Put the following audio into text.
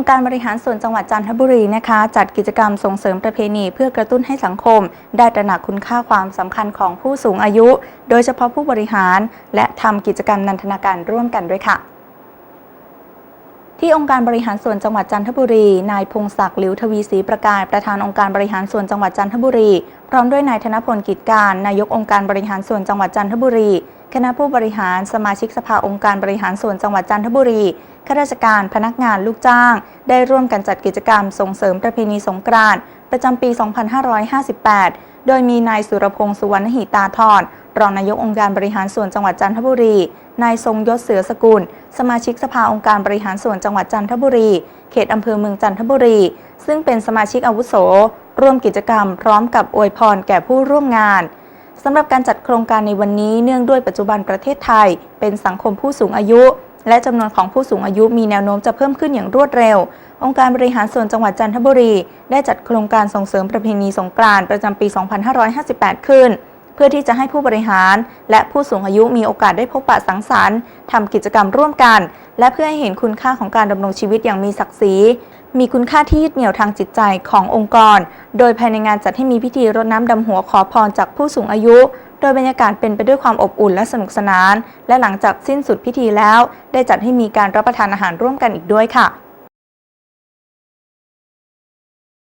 องค์การบริหารส่วนจังหวัดจันทบุรีนะคะ จัดกิจกรรมส่งเสริมประเพณี เพื่อกระตุ้นให้สังคม ได้ตระหนักคุณค่าความสำคัญของผู้สูงอายุ โดยเฉพาะผู้บริหาร และทำกิจกรรมนันทนาการร่วมกันด้วยค่ะที่องค์การบริหารส่วนจังหวัดจันทบุรี นายพงศักดิ์หลิวทวีศรีประกายประธานองค์การบริหารส่วนจังหวัดจันทบุรี พร้อมด้วยนายธนพลกิจการ นายกองค์การบริหารส่วนจังหวัดจันทบุรี คณะผู้บริหารสมาชิกสภาองค์การบริหารส่วนจังหวัดจันทบุรีข้าราชการพนักงานลูกจ้าง ได้ร่วมกันจัดกิจกรรมส่งเสริมประเพณีสงกรานต์ประจำปี 2558 โดยมีนายสุรพงศ์สุวรรณหิตาธรรองนายกองค์การบริหารส่วนจังหวัดจันทบุรี นายทรงยศเสือสกุล สมาชิกสภาองค์การบริหารส่วนจังหวัดจันทบุรี เขตอำเภอเมืองจันทบุรี ซึ่งเป็นสมาชิกอาวุโส ร่วมกิจกรรมพร้อมกับอวยพรแก่ผู้ร่วมงาน สำหรับการจัดโครงการในวันนี้เนื่องด้วยปัจจุบันประเทศไทย เป็นสังคมผู้สูงอายุ และจำนวนของผู้สูงอายุมีแนวโน้มจะเพิ่มขึ้นอย่างรวดเร็ว องค์การบริหารส่วนจังหวัดจันทบุรี ได้จัดโครงการส่งเสริมประเพณีสงกรานต์ประจำปี 2558 ขึ้น เพื่อที่จะให้ผู้บริหาร และผู้สูงอายุมีโอกาสได้พบปะสังสรรค์ทำกิจกรรมร่วมกัน และเพื่อให้เห็นคุณค่าของการดำรงชีวิตอย่างมีศักดิ์ศรี มีคุณค่าที่ยึดเหนี่ยวทางจิตใจขององค์กร โดยภายในงานจัดให้มีพิธีรดน้ำดำหัวขอพรจากผู้สูงอายุ โดยบรรยากาศเป็นไปด้วยความอบอุ่นและสนุกสนาน และหลังจากสิ้นสุดพิธีแล้ว ได้จัดให้มีการรับประทานอาหารร่วมกันอีกด้วยค่ะ